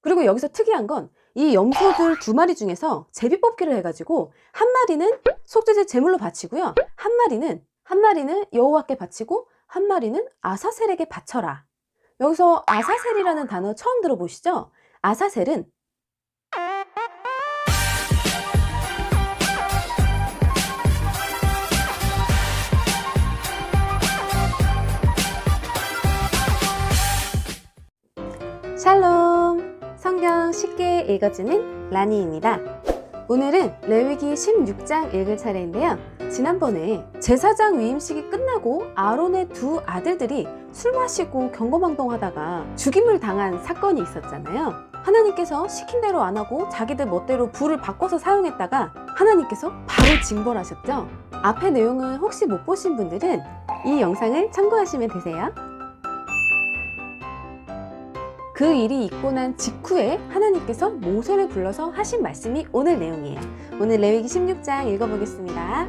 그리고 여기서 특이한 건 이 염소들 두 마리 중에서 제비 뽑기를 해가지고 한 마리는 속죄제 제물로 바치고요. 한 마리는 한 마리는 여호와께 바치고 한 마리는 아사셀에게 바쳐라. 여기서 아사셀이라는 단어 처음 들어보시죠? 아사셀은 샬롬! 읽어주는 라니입니다. 오늘은 레위기 16장 읽을 차례인데요. 지난번에 제사장 위임식이 끝나고 아론의 두 아들들이 술 마시고 경거망동하다가 죽임을 당한 사건이 있었잖아요. 하나님께서 시킨 대로 안 하고 자기들 멋대로 불을 바꿔서 사용했다가 하나님께서 바로 징벌하셨죠. 앞의 내용을 혹시 못 보신 분들은 이 영상을 참고하시면 되세요. 그 일이 있고 난 직후에 하나님께서 모세를 불러서 하신 말씀이 오늘 내용이에요. 오늘 레위기 16장 읽어보겠습니다.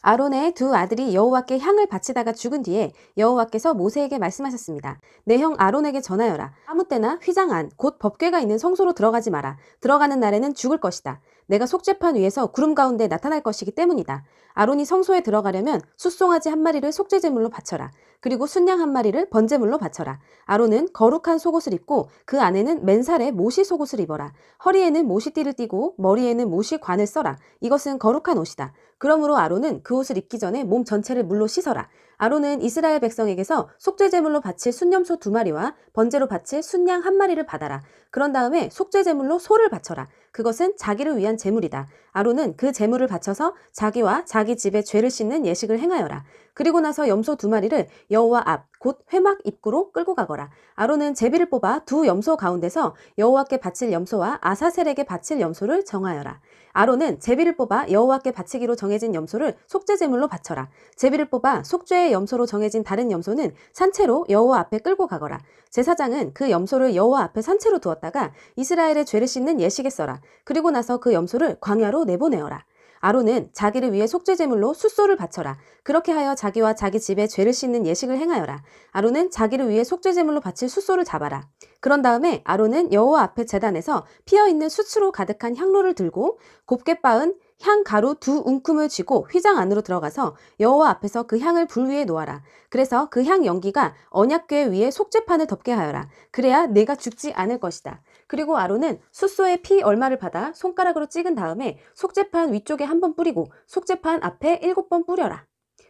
아론의 두 아들이 여호와께 향을 바치다가 죽은 뒤에 여호와께서 모세에게 말씀하셨습니다. 내 형 아론에게 전하여라. 아무 때나 휘장 안, 곧 법궤가 있는 성소로 들어가지 마라. 들어가는 날에는 죽을 것이다. 내가 속죄판 위에서 구름 가운데 나타날 것이기 때문이다. 아론이 성소에 들어가려면 숫송아지 한 마리를 속죄제물로 바쳐라. 그리고 순양 한 마리를 번제물로 바쳐라. 아론은 거룩한 속옷을 입고 그 안에는 맨살에 모시 속옷을 입어라. 허리에는 모시띠를 띠고 머리에는 모시 관을 써라. 이것은 거룩한 옷이다. 그러므로 아론은 그 옷을 입기 전에 몸 전체를 물로 씻어라. 아론은 이스라엘 백성에게서 속죄제물로 바칠 순념소 두 마리와 번제로 바칠 순양 한 마리를 받아라. 그런 다음에 속죄제물로 소를 바쳐라. 그것은 자기를 위한 제물이다. 아론은 그 제물을 바쳐서 자기와 자기 집의 죄를 씻는 예식을 행하여라. 그리고 나서 염소 두 마리를 여호와 앞, 곧 회막 입구로 끌고 가거라. 아론은 제비를 뽑아 두 염소 가운데서 여호와께 바칠 염소와 아사셀에게 바칠 염소를 정하여라. 아론은 제비를 뽑아 여호와께 바치기로 정해진 염소를 속죄 제물로 바쳐라. 제비를 뽑아 속죄의 염소로 정해진 다른 염소는 산채로 여호와 앞에 끌고 가거라. 제사장은 그 염소를 여호와 앞에 산채로 두었다가 이스라엘의 죄를 씻는 예식에 써라. 그리고 나서 그 염소를 광야로 내보내어라. 아론은 자기를 위해 속죄제물로 숫소를 바쳐라. 그렇게 하여 자기와 자기 집의 죄를 씻는 예식을 행하여라. 아론은 자기를 위해 속죄제물로 바칠 숫소를 잡아라. 그런 다음에 아론은 여호와 앞에 제단에서 피어 있는 수치로 가득한 향로를 들고 곱게 빻은 향 가루 두 움큼을 쥐고 휘장 안으로 들어가서 여호와 앞에서 그 향을 불 위에 놓아라. 그래서 그 향 연기가 언약궤 위에 속죄판을 덮게 하여라. 그래야 내가 죽지 않을 것이다. 그리고 아론은 숫소의 피 얼마를 받아 손가락으로 찍은 다음에 속죄판 위쪽에 한 번 뿌리고 속죄판 앞에 일곱 번 뿌려라.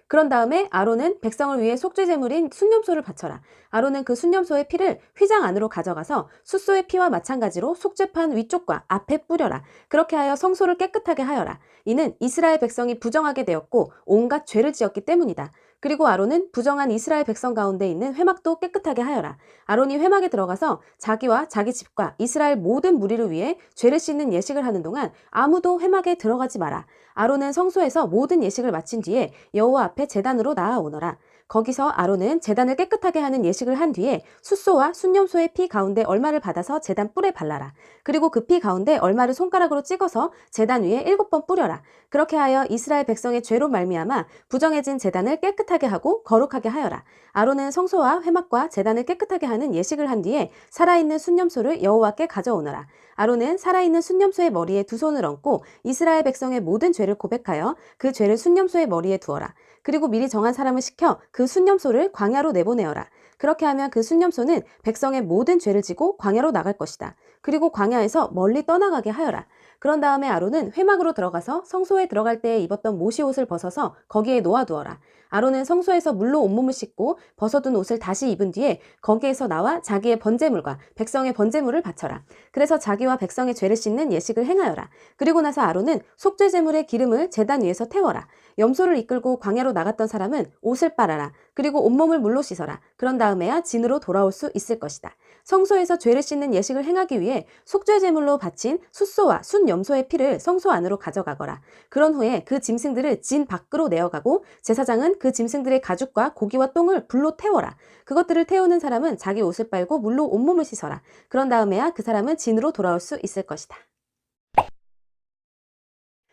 그런 다음에 아론은 백성을 위해 속죄제물인 순념소를 바쳐라. 아론은 그 순념소의 피를 휘장 안으로 가져가서 숫소의 피와 마찬가지로 속죄판 위쪽과 앞에 뿌려라. 그렇게 하여 성소를 깨끗하게 하여라. 이는 이스라엘 백성이 부정하게 되었고 온갖 죄를 지었기 때문이다. 그리고 아론은 부정한 이스라엘 백성 가운데 있는 회막도 깨끗하게 하여라. 아론이 회막에 들어가서 자기와 자기 집과 이스라엘 모든 무리를 위해 죄를 씻는 예식을 하는 동안 아무도 회막에 들어가지 마라. 아론은 성소에서 모든 예식을 마친 뒤에 여호와 앞에 제단으로 나아오너라. 거기서 아론은 제단을 깨끗하게 하는 예식을 한 뒤에 숫소와 순념소의 피 가운데 얼마를 받아서 제단 뿔에 발라라. 그리고 그 피 가운데 얼마를 손가락으로 찍어서 제단 위에 일곱 번 뿌려라. 그렇게 하여 이스라엘 백성의 죄로 말미암아 부정해진 제단을 깨끗하게 하고 거룩하게 하여라. 아론은 성소와 회막과 제단을 깨끗하게 하는 예식을 한 뒤에 살아있는 순념소를 여호와께 가져오너라. 아론은 살아있는 순념소의 머리에 두 손을 얹고 이스라엘 백성의 모든 죄를 고백하여 그 죄를 순념소의 머리에 두어라. 그리고 미리 정한 사람을 시켜 그 순념소를 광야로 내보내어라. 그렇게 하면 그 순념소는 백성의 모든 죄를 지고 광야로 나갈 것이다. 그리고 광야에서 멀리 떠나가게 하여라. 그런 다음에 아론은 회막으로 들어가서 성소에 들어갈 때에 입었던 모시 옷을 벗어서 거기에 놓아두어라. 아론은 성소에서 물로 온몸을 씻고 벗어둔 옷을 다시 입은 뒤에 거기에서 나와 자기의 번제물과 백성의 번제물을 바쳐라. 그래서 자기와 백성의 죄를 씻는 예식을 행하여라. 그리고 나서 아론은 속죄제물의 기름을 제단 위에서 태워라. 염소를 이끌고 광야로 나갔던 사람은 옷을 빨아라. 그리고 온몸을 물로 씻어라. 그런 다음에야 진으로 돌아올 수 있을 것이다. 성소에서 죄를 씻는 예식을 행하기 위해 속죄 제물로 바친 숫소와 순염소의 피를 성소 안으로 가져가거라. 그런 후에 그 짐승들을 진 밖으로 내어가고 제사장은 그 짐승들의 가죽과 고기와 똥을 불로 태워라. 그것들을 태우는 사람은 자기 옷을 빨고 물로 온몸을 씻어라. 그런 다음에야 그 사람은 진으로 돌아올 수 있을 것이다.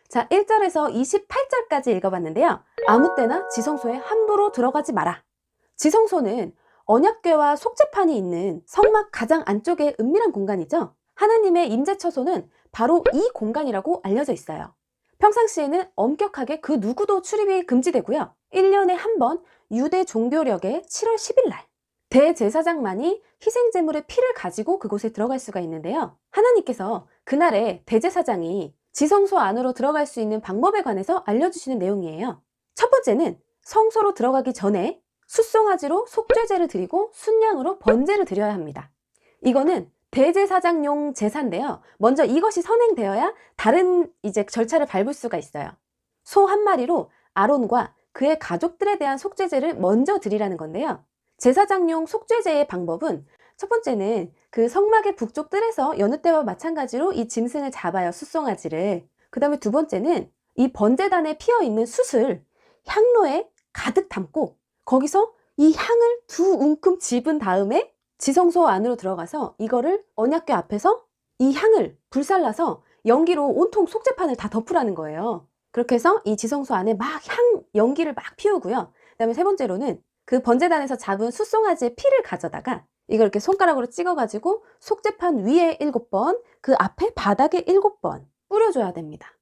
자, 1절에서 28절까지 읽어봤는데요. 아무 때나 지성소에 함부로 들어가지 마라. 지성소는 언약궤와 속죄판이 있는 성막 가장 안쪽의 은밀한 공간이죠. 하나님의 임재 처소는 바로 이 공간이라고 알려져 있어요. 평상시에는 엄격하게 그 누구도 출입이 금지되고요. 1년에 한 번 유대 종교력의 7월 10일 날 대제사장만이 희생제물의 피를 가지고 그곳에 들어갈 수가 있는데요. 하나님께서 그날에 대제사장이 지성소 안으로 들어갈 수 있는 방법에 관해서 알려주시는 내용이에요. 첫 번째는 성소로 들어가기 전에 숫송아지로 속죄제를 드리고 순양으로 번제를 드려야 합니다. 이거는 대제사장용 제사인데요. 먼저 이것이 선행되어야 다른 이제 절차를 밟을 수가 있어요. 소 한 마리로 아론과 그의 가족들에 대한 속죄제를 먼저 드리라는 건데요. 제사장용 속죄제의 방법은 첫 번째는 그 성막의 북쪽 뜰에서 여느 때와 마찬가지로 이 짐승을 잡아요. 숫송아지를. 그 다음에 두 번째는 이 번제단에 피어 있는 숯을 향로에 가득 담고 거기서 이 향을 두 움큼 집은 다음에 지성소 안으로 들어가서 이거를 언약궤 앞에서 이 향을 불살라서 연기로 온통 속죄판을 다 덮으라는 거예요. 그렇게 해서 이 지성소 안에 막 향 연기를 막 피우고요. 그다음에 세 번째로는 그 번제단에서 잡은 숫송아지의 피를 가져다가 이걸 이렇게 손가락으로 찍어가지고 속죄판 위에 일곱 번, 그 앞에 바닥에 일곱 번 뿌려줘야 됩니다.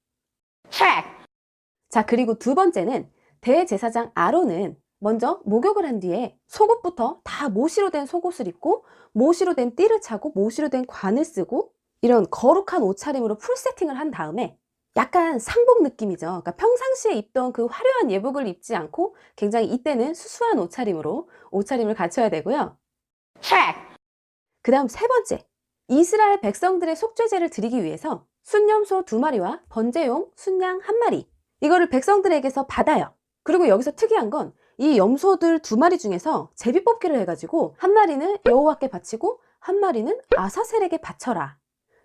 자, 그리고 두 번째는 대제사장 아론은 먼저 목욕을 한 뒤에 속옷부터 다 모시로 된 속옷을 입고 모시로 된 띠를 차고 모시로 된 관을 쓰고 이런 거룩한 옷차림으로 풀 세팅을 한 다음에 약간 상복 느낌이죠. 그러니까 평상시에 입던 그 화려한 예복을 입지 않고 굉장히 이때는 수수한 옷차림으로 옷차림을 갖춰야 되고요. 그 다음 세 번째, 이스라엘 백성들의 속죄제를 드리기 위해서 순념소 두 마리와 번제용 순양 한 마리 이거를 백성들에게서 받아요. 그리고 여기서 특이한 건 이 염소들 두 마리 중에서 제비 뽑기를 해가지고 한 마리는 여호와께 바치고 한 마리는 아사셀에게 바쳐라.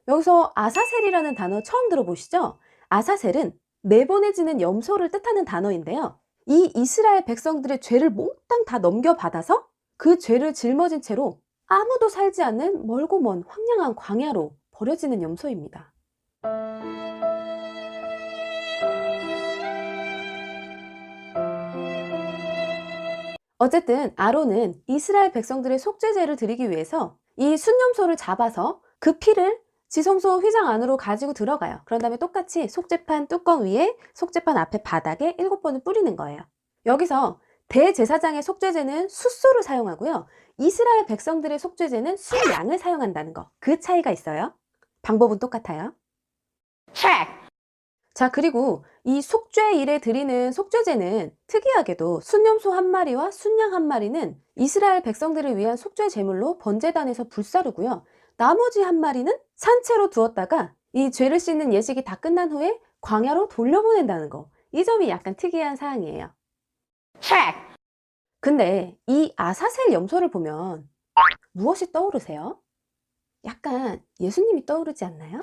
여기서 아사셀이라는 단어 처음 들어보시죠? 아사셀은 내보내지는 염소를 뜻하는 단어인데요. 이 이스라엘 백성들의 죄를 몽땅 다 넘겨받아서 그 죄를 짊어진 채로 아무도 살지 않는 멀고 먼 황량한 광야로 버려지는 염소입니다. 어쨌든 아론은 이스라엘 백성들의 속죄제를 드리기 위해서 이 순념소를 잡아서 그 피를 지성소 휘장 안으로 가지고 들어가요. 그런 다음에 똑같이 속죄판 뚜껑 위에 속죄판 앞에 바닥에 일곱 번을 뿌리는 거예요. 여기서 대제사장의 속죄제는 숫소를 사용하고요. 이스라엘 백성들의 속죄제는 순양을 사용한다는 거. 그 차이가 있어요. 방법은 똑같아요. 자, 그리고 이 속죄일에 드리는 속죄제는 특이하게도 순념소 한 마리와 순양 한 마리는 이스라엘 백성들을 위한 속죄 제물로 번제단에서 불사르고요. 나머지 한 마리는 산채로 두었다가 이 죄를 씻는 예식이 다 끝난 후에 광야로 돌려보낸다는 거. 이 점이 약간 특이한 사항이에요. 근데 이 아사셀 염소를 보면 무엇이 떠오르세요? 약간 예수님이 떠오르지 않나요?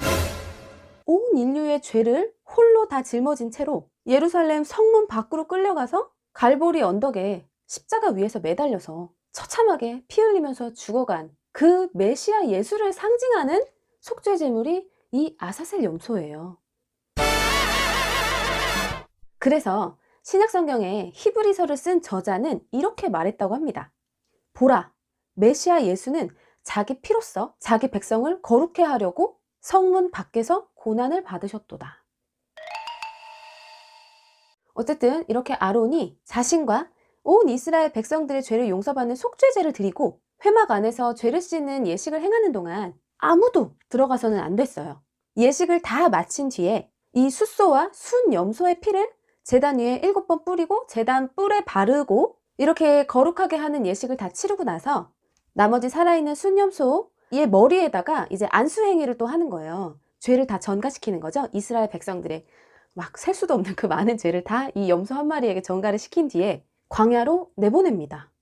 온 인류의 죄를 홀로 다 짊어진 채로 예루살렘 성문 밖으로 끌려가서 갈보리 언덕에 십자가 위에서 매달려서 처참하게 피 흘리면서 죽어간 그 메시아 예수를 상징하는 속죄 제물이 이 아사셀 염소예요. 그래서 신약 성경에 히브리서를 쓴 저자는 이렇게 말했다고 합니다. 보라, 메시아 예수는 자기 피로써 자기 백성을 거룩해 하려고 성문 밖에서 고난을 받으셨도다. 어쨌든 이렇게 아론이 자신과 온 이스라엘 백성들의 죄를 용서받는 속죄제를 드리고 회막 안에서 죄를 씻는 예식을 행하는 동안 아무도 들어가서는 안 됐어요. 예식을 다 마친 뒤에 이 숫소와 순 염소의 피를 제단 위에 일곱 번 뿌리고 제단 뿔에 바르고 이렇게 거룩하게 하는 예식을 다 치르고 나서 나머지 살아있는 순염소의 머리에다가 이제 안수행위를 또 하는 거예요. 죄를 다 전가시키는 거죠. 이스라엘 백성들의 막 셀 수도 없는 그 많은 죄를 다 이 염소 한 마리에게 전가를 시킨 뒤에 광야로 내보냅니다.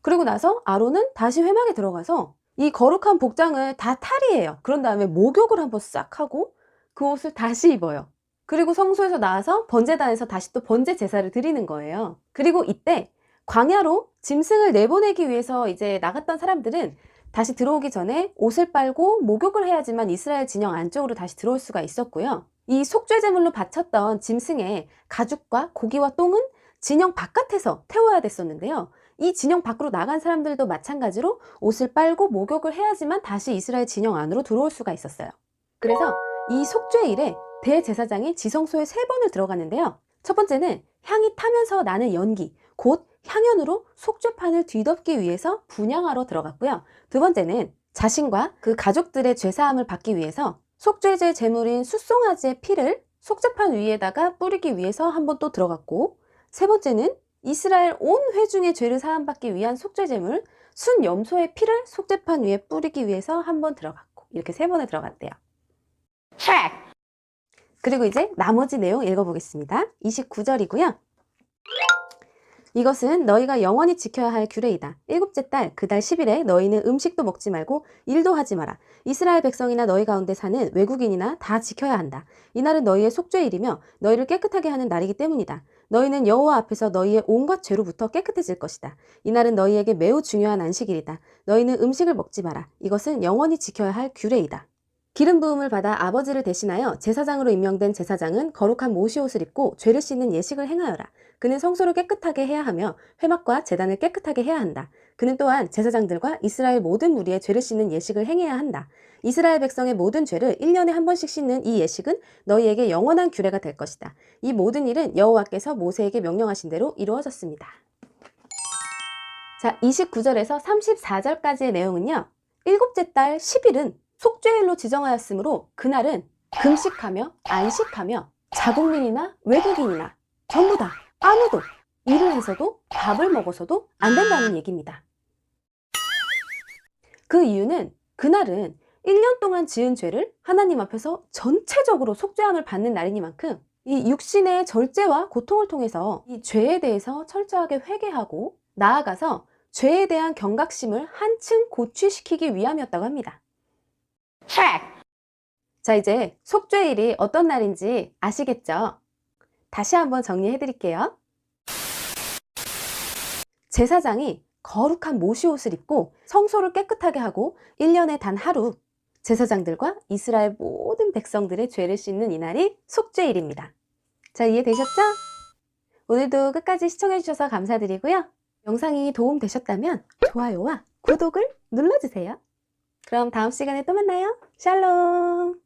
그리고 나서 아론은 다시 회막에 들어가서 이 거룩한 복장을 다 탈의해요. 그런 다음에 목욕을 한번 싹 하고 그 옷을 다시 입어요. 그리고 성소에서 나와서 번제단에서 다시 또 번제 제사를 드리는 거예요. 그리고 이때 광야로 짐승을 내보내기 위해서 이제 나갔던 사람들은 다시 들어오기 전에 옷을 빨고 목욕을 해야지만 이스라엘 진영 안쪽으로 다시 들어올 수가 있었고요. 이 속죄 제물로 바쳤던 짐승의 가죽과 고기와 똥은 진영 바깥에서 태워야 됐었는데요. 이 진영 밖으로 나간 사람들도 마찬가지로 옷을 빨고 목욕을 해야지만 다시 이스라엘 진영 안으로 들어올 수가 있었어요. 그래서 이 속죄일에 대제사장이 지성소에 세 번을 들어갔는데요. 첫 번째는 향이 타면서 나는 연기, 곧 향연으로 속죄판을 뒤덮기 위해서 분향하러 들어갔고요. 두 번째는 자신과 그 가족들의 죄사함을 받기 위해서 속죄제 제물인 숫송아지의 피를 속죄판 위에다가 뿌리기 위해서 한 번 또 들어갔고 세 번째는 이스라엘 온 회중의 죄를 사함받기 위한 속죄제물 순염소의 피를 속죄판 위에 뿌리기 위해서 한 번 들어갔고 이렇게 세 번에 들어갔대요. 그리고 이제 나머지 내용 읽어보겠습니다. 29절이고요. 이것은 너희가 영원히 지켜야 할 규례이다. 일곱째 달, 그달 10일에 너희는 음식도 먹지 말고 일도 하지 마라. 이스라엘 백성이나 너희 가운데 사는 외국인이나 다 지켜야 한다. 이날은 너희의 속죄일이며 너희를 깨끗하게 하는 날이기 때문이다. 너희는 여호와 앞에서 너희의 온갖 죄로부터 깨끗해질 것이다. 이날은 너희에게 매우 중요한 안식일이다. 너희는 음식을 먹지 마라. 이것은 영원히 지켜야 할 규례이다. 기름 부음을 받아 아버지를 대신하여 제사장으로 임명된 제사장은 거룩한 모시 옷을 입고 죄를 씻는 예식을 행하여라. 그는 성소를 깨끗하게 해야 하며 회막과 제단을 깨끗하게 해야 한다. 그는 또한 제사장들과 이스라엘 모든 무리의 죄를 씻는 예식을 행해야 한다. 이스라엘 백성의 모든 죄를 1년에 한 번씩 씻는 이 예식은 너희에게 영원한 규례가 될 것이다. 이 모든 일은 여호와께서 모세에게 명령하신 대로 이루어졌습니다. 자, 29절에서 34절까지의 내용은요. 일곱째 달 10일은 속죄일로 지정하였으므로 그날은 금식하며 안식하며 자국민이나 외국인이나 전부 다 아무도 일을 해서도 밥을 먹어서도 안 된다는 얘기입니다. 그 이유는 그날은 1년 동안 지은 죄를 하나님 앞에서 전체적으로 속죄함을 받는 날이니만큼 이 육신의 절제와 고통을 통해서 이 죄에 대해서 철저하게 회개하고 나아가서 죄에 대한 경각심을 한층 고취시키기 위함이었다고 합니다. 자, 이제 속죄일이 어떤 날인지 아시겠죠? 다시 한번 정리해 드릴게요. 제사장이 거룩한 모시 옷을 입고 성소를 깨끗하게 하고 1년에 단 하루 제사장들과 이스라엘 모든 백성들의 죄를 씻는 이날이 속죄일입니다. 자, 이해되셨죠? 오늘도 끝까지 시청해 주셔서 감사드리고요. 영상이 도움되셨다면 좋아요와 구독을 눌러주세요. 그럼 다음 시간에 또 만나요. 샬롬!